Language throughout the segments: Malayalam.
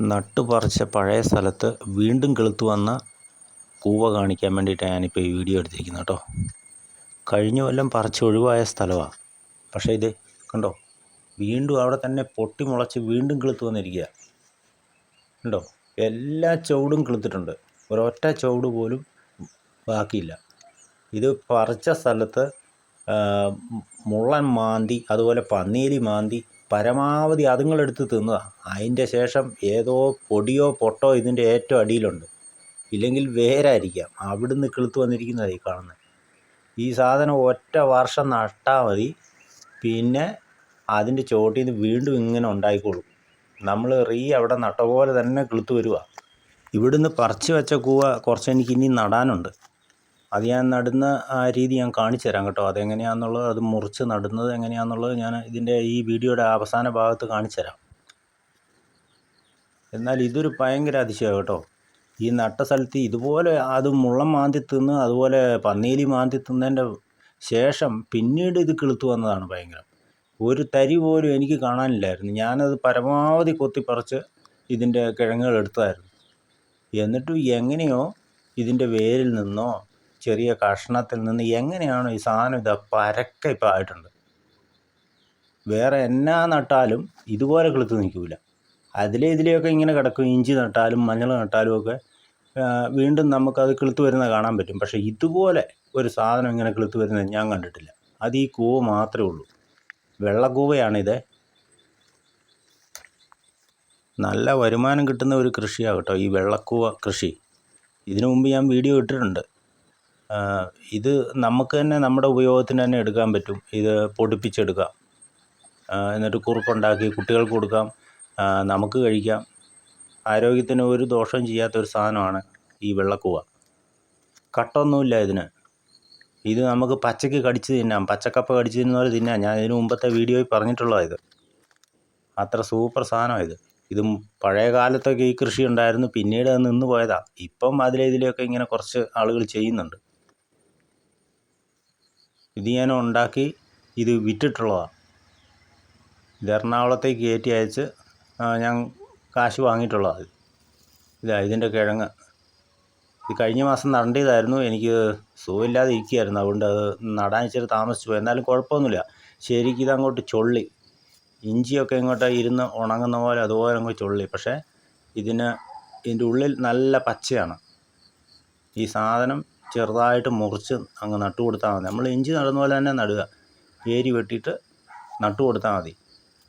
നട്ട് പറിച്ച പഴയ സ്ഥലത്ത് വീണ്ടും കിളുത്ത് വന്ന കൂവ കാണിക്കാൻ വേണ്ടിയിട്ടാണ് ഞാനിപ്പോൾ ഈ വീഡിയോ എടുത്തിരിക്കുന്നത് കേട്ടോ. കഴിഞ്ഞ കൊല്ലം പറിച്ച് ഒഴിവായ സ്ഥലമാണ് പക്ഷേ ഇത് കണ്ടോ? വീണ്ടും അവിടെ തന്നെ പൊട്ടി മുളച്ച് വീണ്ടും കിളുത്ത് വന്നിരിക്കുക കണ്ടോ? എല്ലാ ചുവടും കിളുത്തിട്ടുണ്ട്. ഒരൊറ്റ ചുവട് പോലും ബാക്കിയില്ല. ഇത് പറിച്ച സ്ഥലത്ത് മുള്ളൻ മാന്തി അതുപോലെ പന്നീലി മാന്തി പരമാവധി അതുങ്ങളെടുത്ത് തിന്നതാണ് അതിന്റെ ശേഷം ഏതോ പൊടിയോ പൊട്ടോ ഇതിന്റെ ഏറ്റവും അടിയിലുണ്ട്. ഇല്ലെങ്കിൽ വേരായിരിക്കാം. അവിടുന്ന് കിളുത്ത് വന്നിരിക്കുന്നത് ഈ കാണുന്നത്. ഈ സാധനം ഒറ്റ വർഷം നട്ടാൽ മതി. പിന്നെ അതിന്റെ ചോട്ടിൽ നിന്ന് വീണ്ടും ഇങ്ങനെ ഉണ്ടായിക്കോളും. നമ്മൾ റീ അവിടെ നട്ട പോലെ തന്നെ കിളുത്ത് വരുക ഇവിടുന്ന് പറിച്ച് വെച്ച കൂവ കുറച്ച് എനിക്ക് ഇനി നടാനുണ്ട്. അത് ഞാൻ നടുന്ന ആ രീതി ഞാൻ കാണിച്ചു തരാം കേട്ടോ. അതെങ്ങനെയാണെന്നുള്ളത് അത് മുറിച്ച് നടുന്നത് എങ്ങനെയാണെന്നുള്ളത് ഞാൻ ഇതിന്റെ ഈ വീഡിയോയുടെ അവസാന ഭാഗത്ത് കാണിച്ചു തരാം. എന്നാൽ ഇതൊരു ഭയങ്കര അതിശയം കേട്ടോ. ഈ നട്ട സ്ഥലത്ത് ഇതുപോലെ അത് മുള്ളം മാന്തി തിന്ന് അതുപോലെ പന്നീലി മാന്തി തിന്നതിന്റെ ശേഷം പിന്നീട് ഇത് കിളുത്തു വന്നതാണ് ഭയങ്കരം. ഒരു തരി പോലും എനിക്ക് കാണാനില്ലായിരുന്നു. ഞാനത് പരമാവധി കൊത്തിപ്പറിച്ച് ഇതിന്റെ കിഴങ്ങുകൾ എടുത്തായിരുന്നു. എന്നിട്ടും എങ്ങനെയോ ഇതിന്റെ വേരിൽ നിന്നോ ചെറിയ കഷ്ണത്തിൽ നിന്ന് എങ്ങനെയാണോ ഈ സാധനം ഇത് പരക്കെ ഇപ്പം ആയിട്ടുണ്ട്. വേറെ എന്നാ നട്ടാലും ഇതുപോലെ കിളുത്ത് നിൽക്കില്ല അതിലെ ഇതിലെയൊക്കെ ഇങ്ങനെ കിടക്കും. ഇഞ്ചി നട്ടാലും മഞ്ഞൾ നട്ടാലും ഒക്കെ വീണ്ടും നമുക്കത് കിളുത്ത് വരുന്നത് കാണാൻ പറ്റും. പക്ഷേ ഇതുപോലെ ഒരു സാധനം ഇങ്ങനെ കിളുത്ത് വരുന്നത് ഞാൻ കണ്ടിട്ടില്ല. അത് ഈ കൂവ മാത്രമേ ഉള്ളൂ. വെള്ളക്കൂവയാണിത് നല്ല വരുമാനം കിട്ടുന്ന ഒരു കൃഷിയാണ് കേട്ടോ ഈ വെള്ളക്കൂവ കൃഷി. ഇതിനു മുമ്പ് ഞാൻ വീഡിയോ ഇട്ടിട്ടുണ്ട്. ഇത് നമുക്ക് തന്നെ നമ്മുടെ ഉപയോഗത്തിന് തന്നെ എടുക്കാൻ പറ്റും. ഇത് പൊടിപ്പിച്ചെടുക്കാം. എന്നിട്ട് കുറുക്കുണ്ടാക്കി കുട്ടികൾക്ക് കൊടുക്കാം. നമുക്ക് കഴിക്കാം. ആരോഗ്യത്തിന് ഒരു ദോഷവും ചെയ്യാത്ത ഒരു സാധനമാണ് ഈ വെള്ളക്കൂവ. കട്ടൊന്നുമില്ല ഇതിന്. ഇത് നമുക്ക് പച്ചയ്ക്ക് കടിച്ച് തിന്നാം. പച്ചക്കപ്പ കടിച്ച് പോലെ തിന്നാം. ഞാൻ ഇതിന് മുമ്പത്തെ വീഡിയോയിൽ പറഞ്ഞിട്ടുള്ളതാണ് ഇത്. അത്ര സൂപ്പർ സാധനമാണ് ഇത്. ഇത് പഴയ കാലത്തൊക്കെ ഈ കൃഷി ഉണ്ടായിരുന്നു. പിന്നീട് അത് നിന്ന് പോയതാണ് ഇപ്പം അതിലേതിലൊക്കെ ഇങ്ങനെ കുറച്ച് ആളുകൾ ചെയ്യുന്നുണ്ട്. ഇത് ഞാൻ ഉണ്ടാക്കി ഇത് വിറ്റിട്ടുള്ളതാണ് ഇത് എറണാകുളത്തേക്ക് കയറ്റി അയച്ച് ഞാൻ കാശ് വാങ്ങിയിട്ടുള്ളതാണ് ഇതാ. ഇതിന്റെ കിഴങ്ങ്. ഇത് കഴിഞ്ഞ മാസം നടേണ്ടതായിരുന്നു എനിക്ക് സുഖമില്ലാതെ ഇരിക്കുകയായിരുന്നു. അതുകൊണ്ട് അത് നടാൻ ഇച്ചിരി താമസിച്ചു പോയി. എന്നാലും കുഴപ്പമൊന്നുമില്ല. ശരിക്കും ഇതങ്ങോട്ട് ചൊള്ളി. ഇഞ്ചിയൊക്കെ ഇങ്ങോട്ട് ഇരുന്ന് ഉണങ്ങുന്ന പോലെ അതുപോലെ അങ്ങ് ചൊള്ളി. പക്ഷേ ഇതിന് ഇതിന്റെ ഉള്ളിൽ നല്ല പച്ചയാണ്. ഈ സാധനം ചെറുതായിട്ട് മുറിച്ച് അങ്ങ് നട്ടു കൊടുത്താൽ മതി. നമ്മൾ ഇഞ്ചി നടുന്ന പോലെ തന്നെ നടുക. ഏരി വെട്ടിയിട്ട് നട്ടു കൊടുത്താൽ മതി.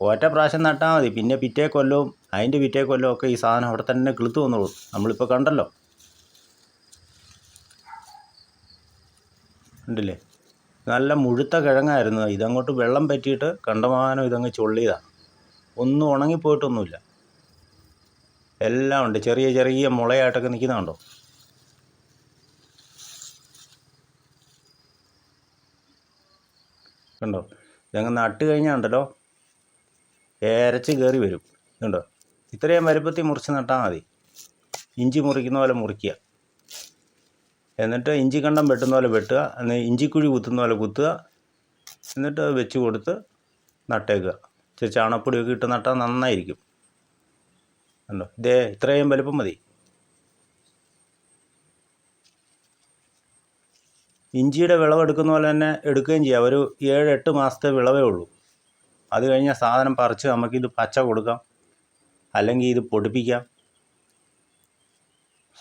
ഒറ്റ പ്രാവശ്യം നട്ടാൽ മതി. പിന്നെ പിറ്റേ കൊല്ലവും അതിന്റെ പിറ്റേ കൊല്ലവും ഒക്കെ ഈ സാധനം അവിടെ തന്നെ കിളുത്തു വന്നോളൂ. നമ്മളിപ്പോൾ കണ്ടല്ലോ. ഉണ്ടല്ലേ നല്ല മുഴുത്ത കിഴങ്ങായിരുന്നു. ഇതങ്ങോട്ട് വെള്ളം പറ്റിയിട്ട് കണ്ടമാനം ഇതങ്ങ് ചൊള്ളിയതാണ് ഒന്നും ഉണങ്ങിപ്പോയിട്ടൊന്നുമില്ല. എല്ലാം ഉണ്ട്. ചെറിയ ചെറിയ മുളയായിട്ടൊക്കെ നിൽക്കുന്നുണ്ടോ? കണ്ടോ ഇതങ്ങ് നട്ട് കഴിഞ്ഞാൽ ഉണ്ടല്ലോ ഏരച്ച് കയറി വരും. കണ്ടോ ഇത്രയും വലുപ്പത്തിൽ മുറിച്ച് നട്ടാൽ മതി. ഇഞ്ചി മുറിക്കുന്ന പോലെ മുറിക്കുക. എന്നിട്ട് ഇഞ്ചി കണ്ടം വെട്ടുന്ന പോലെ വെട്ടുക എന്നാൽ ഇഞ്ചിക്കുഴി കുത്തുന്ന പോലെ കുത്തുക എന്നിട്ട് അത് വെച്ച് കൊടുത്ത് നട്ടേക്കുക. ഇച്ചിരി ചാണകപ്പൊടിയൊക്കെ ഇട്ട് നട്ടാൽ നന്നായിരിക്കും. കണ്ടോ? ഇതേ ഇത്രയും വലുപ്പം മതി. ഇഞ്ചിയുടെ വിളവെടുക്കുന്ന പോലെ തന്നെ എടുക്കുകയും ചെയ്യാം. ഒരു ഏഴ് എട്ട് മാസത്തെ വിളവേ ഉള്ളൂ. അത് കഴിഞ്ഞാൽ സാധനം പറിച്ച് നമുക്കിത് പച്ച കൊടുക്കാം. അല്ലെങ്കിൽ ഇത് പൊടിപ്പിക്കാം.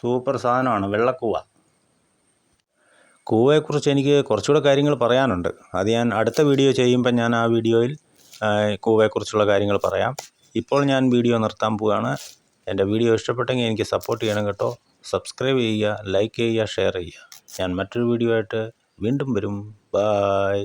സൂപ്പർ സാധനമാണ്. വെള്ളക്കൂവ. കൂവയെക്കുറിച്ച് എനിക്ക് കുറച്ചുകൂടെ കാര്യങ്ങൾ പറയാനുണ്ട്. അത് ഞാൻ അടുത്ത വീഡിയോ ചെയ്യുമ്പോൾ ഞാൻ ആ വീഡിയോയിൽ കൂവയെക്കുറിച്ചുള്ള കാര്യങ്ങൾ പറയാം. ഇപ്പോൾ ഞാൻ വീഡിയോ നിർത്താൻ പോവുകയാണ്. എന്റെ വീഡിയോ ഇഷ്ടപ്പെട്ടെങ്കിൽ എനിക്ക് സപ്പോർട്ട് ചെയ്യണം കേട്ടോ. സബ്സ്ക്രൈബ് ചെയ്യുക ലൈക്ക് ചെയ്യുക ഷെയർ ചെയ്യുക. ഞാൻ മറ്റൊരു വീഡിയോ ആയിട്ട് വീണ്ടും വരും. ബായ്